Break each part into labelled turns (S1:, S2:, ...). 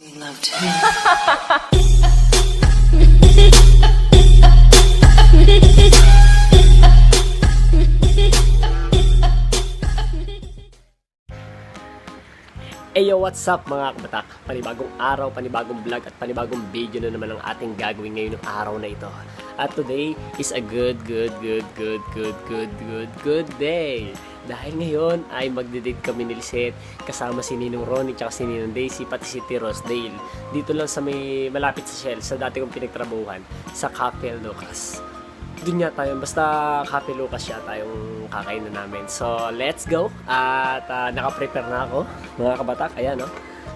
S1: They loved him.
S2: What's up mga kabatak? Panibagong araw, panibagong vlog at panibagong video na naman ang ating gagawin ngayon ng araw na ito. At today is a good, good, good, good, good, good, good, good day. Dahil ngayon ay magde-date kami ni Lisette kasama si Ninong Ronnie at si Ninong Daisy pati si T. Rosedale. Dito lang sa may malapit sa Shell sa dati kong pinagtrabuhan sa Cafe Lucas. Doon nga tayo, basta Cafe Lucas siya tayong kakainin namin. So, let's go! At ah, naka-prepare na ako, mga kabatak. Ayan, no?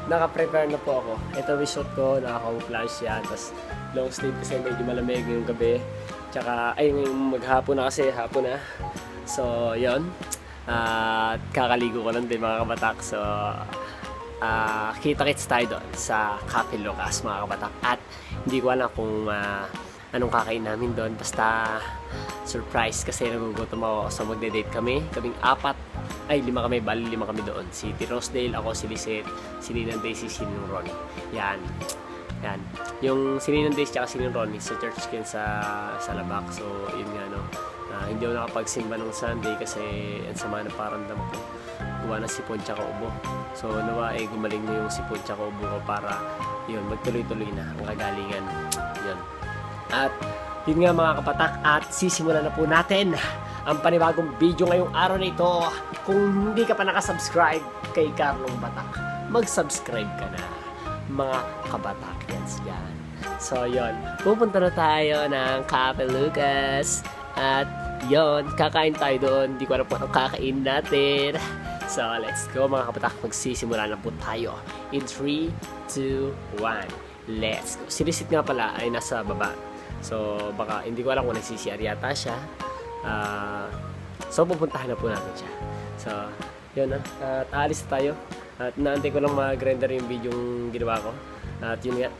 S2: Naka-prepare na po ako. Ito yung suit ko, naka-camouflage yan. Tapos, long sleeve kasi medyo malamig yung gabi. Tsaka, ay, ngayong maghapon na kasi, hapon na. So, yon At kakaligo ko lang din, mga kabatak. So, ah kita-kits tayo doon sa Cafe Lucas, mga kabatak. At hindi ko alam kung ah, anong kakain namin doon. Basta surprise kasi nagugutom ako. So magde-date kami. Kaming apat. Ay, lima kami. Bali, lima kami doon. Si T. Ako si Lisette, si Ninang Daisy, si Ninong Ronnie. Yan. Yan. Yung si Ninang Daisy at si Ninong Ronnie sa church kin sa, sa Labak. So, yun nga, no. Ah, hindi ako nakapagsimba ng Sunday kasi ang sama na paramdam ko. Gawa na sipon tsaka ubo. So, nawa ay gumaling na yung sipon tsaka ubo ko para yun, magtuloy-tuloy na ang kagalingan. Yun. At yun nga mga kapatak at sisimulan na po natin ang panibagong video ngayong araw na ito. Kung hindi ka pa nakasubscribe kay Carlong Batak, mag-subscribe ka na mga kabatakyans yan. So yon pupunta na tayo ng Cafe Lucas at yon kakain tayo doon. Hindi ko alam po anong kakain natin. So let's go mga kapatak, magsisimula na po tayo. In 3, 2, 1, let's go. Si Risit nga pala ay nasa baba. So, baka hindi ko alam kung nagsisiyar yata siya. Ah, so, pupuntahan na po natin siya. So, yun na. At aalis na tayo. At naantay ko lang mag-render yung video yung ginawa ko. At yun nga.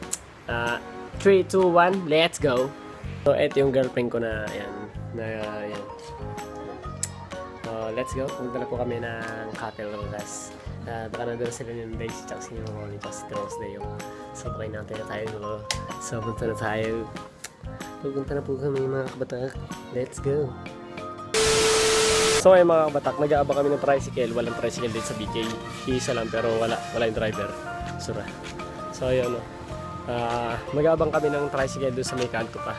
S2: Ah, 3, 2, 1, let's go! So, eto yung girlfriend ko na, ayan. Na, ayan. So, let's go. Punta na po kami ng Cafe Rodas. Uh, baka nandun sila yung Daisy si Ronnie tsaka si Rose na yung so baka natin na tayo so punta na tayo pupunta na po kami mga kabatak let's go So ay mga kabatak, nag-aabang kami ng tricycle. Walang tricycle din sa BK. Isa lang pero wala, wala yung driver. Sura. So ayun no. Ah, mag-aabang kami ng tricycle doon sa may kanto pa.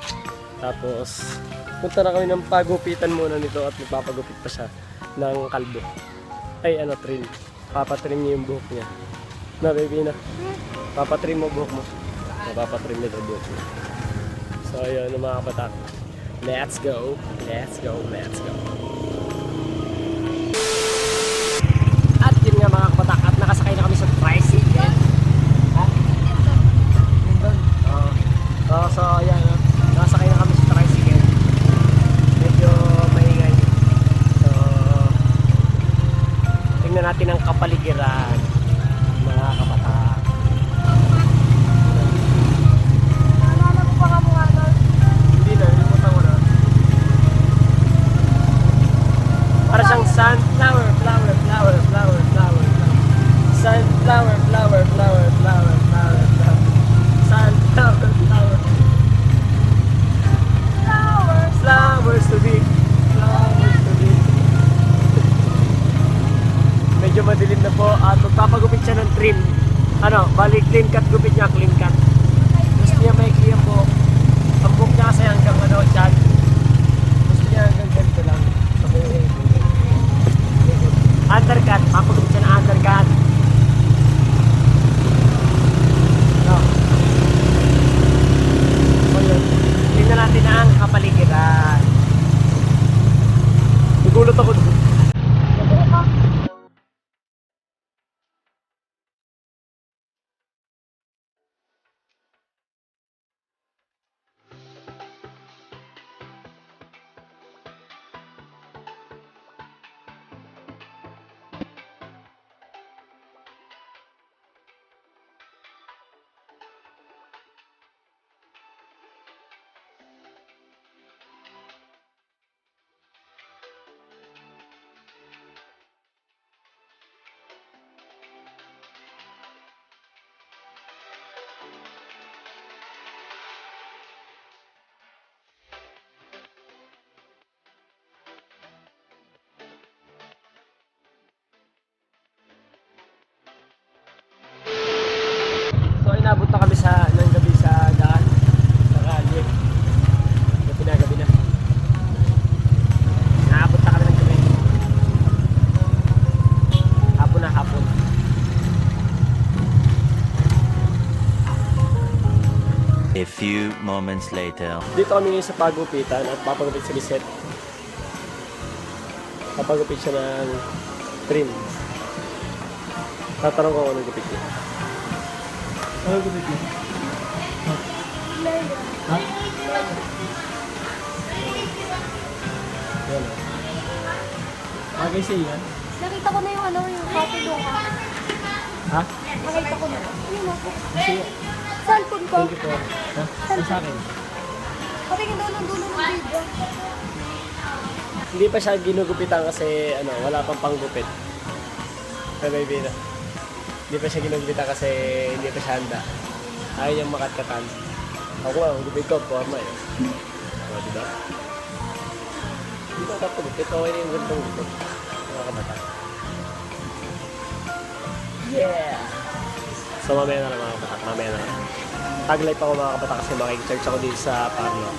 S2: Tapos punta na kami ng pagupitan muna nito at magpapagupit pa siya ng kalbo. Ay ano, trim. Papatrim niya yung buhok niya. Na baby na. Papatrim mo buhok mo. Papatrim nito buhok mo. So ayun no, mga. Let's go. Let's go. Let's go. At yun nga mga nakasakay na kami sa tricycle. Ha? Yun doon? Oo. Oo, so ayan, no? nakasakay na kami sa tricycle. Medyo maingay. So, tingnan natin ang kapaligiran, clean cut. Gusto niya may clear po. Ang book niya kasi hanggang ano, dyan. Gusto niya hanggang ganito lang. So, may- undercut, papagupit siya ng
S1: few moments later.
S2: Dito kami ngayon sa pagupitan at papagupit si Lisette. Papagupit siya ng trim. Tatanong ko kung anong gupit niya. Anong gupit niya? Ha? Yan. Bagay siya yan.
S3: Nakita ko na yung ano, yung copy doon ka.
S2: Ha?
S3: Nakita ko na. Ayun ako.
S2: Sige.
S3: Cellphone ko.
S2: Thank you po. Ha? Ano sa akin?
S3: Patingin doon ng dulo ng video.
S2: Hindi pa siya ginugupitan kasi ano, wala pang panggupit. Kay baby na. Hindi pa siya ginugupitan kasi hindi pa siya handa. Ayaw niyang makatkatan. Ako ang gupit ko, forma eh. O, di ba? Hindi ko kapag gupit. Okay na yung gantong gupit. Mga kabata. Yeah! So mamaya na lang mga mamaya na pa ako mga kabatak kasi makikicharge ako dito sa Parlo.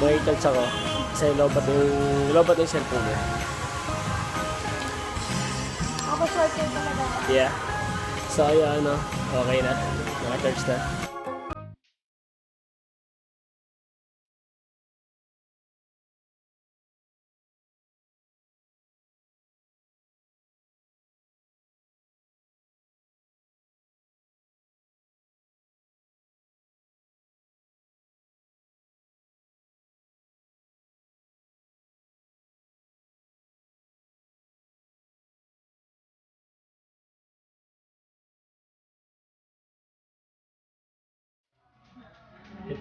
S2: Makikicharge ako kasi lobat yung, lobat yung cellphone niya.
S3: Ako short talaga.
S2: Yeah. So ayun ano, okay na. Naka-charge na.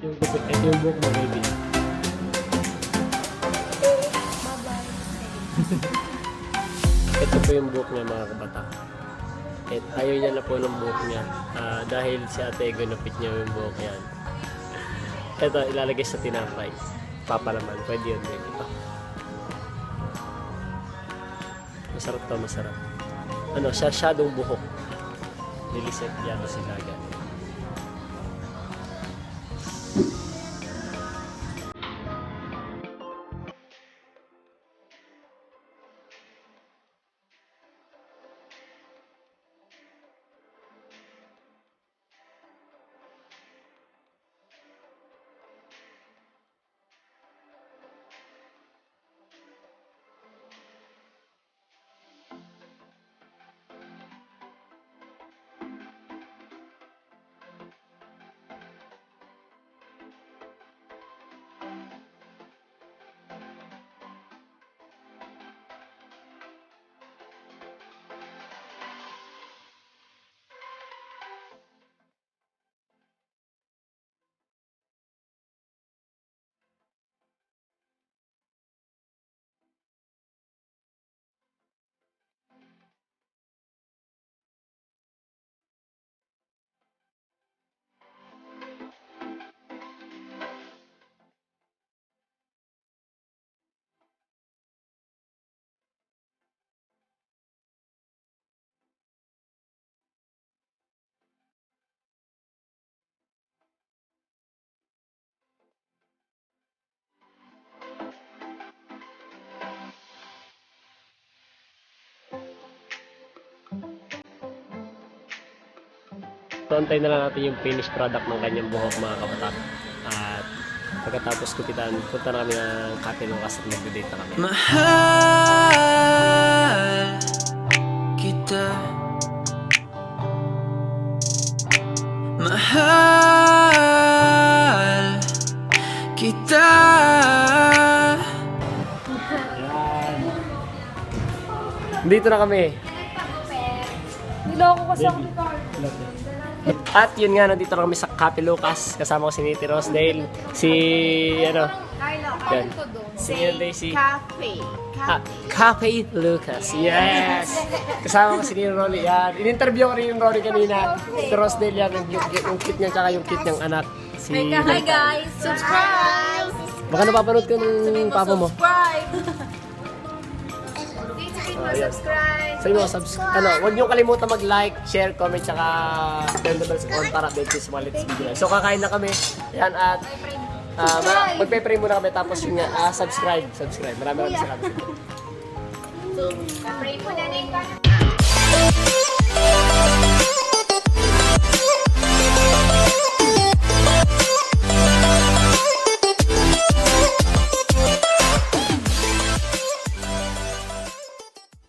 S2: Yung, gupit- ito yung book mo, baby. Ito po yung book niya mga kabata. At ayaw niya na po ng book niya ah, dahil si ate ginupit niya yung book yan. Ito, ilalagay sa tinapay. Papalaman. Pwede yun, baby. Ito. Masarap to, masarap. Ano, siya buhok. Niliset yata sila agad. So, antayin na lang natin yung finished product ng kanyang buhok mga kabatak. At pagkatapos kupitan, punta na kami ng Cafe Lucas at magde-date na kami.
S4: Mahal kita Mahal kita.
S2: Dito na kami.
S3: Niloko ko sa
S2: Baby. At yun nga, nandito na kami sa Cafe Lucas. Kasama ko si Niti Rosedale, si, ano,
S3: Carlo,
S2: Yan.
S3: doon.
S2: Sige, Daisy.
S3: Cafe.
S2: Ah, Cafe Lucas. Yes! Kasama ko si Nino Rolly. Yan. In-interview ko rin yung Rolly kanina. Si Rosedale yan. Yung, yung, yung kit niya tsaka yung kit niyang anak. Si
S3: Hi guys! Subscribe!
S2: Baka napapanood ko ng papa mo.
S3: Subscribe!
S2: Ayan.
S3: Subscribe.
S2: Sa inyo, subs ano, huwag niyo kalimutan mag-like, share, comment, tsaka turn the bells on para update sa mga latest video. So, kakain na kami. Yan, at uh, magpe-pray muna kami tapos yun nga, ah, subscribe, subscribe. Maraming maraming salamat sa inyo.
S3: Pray po na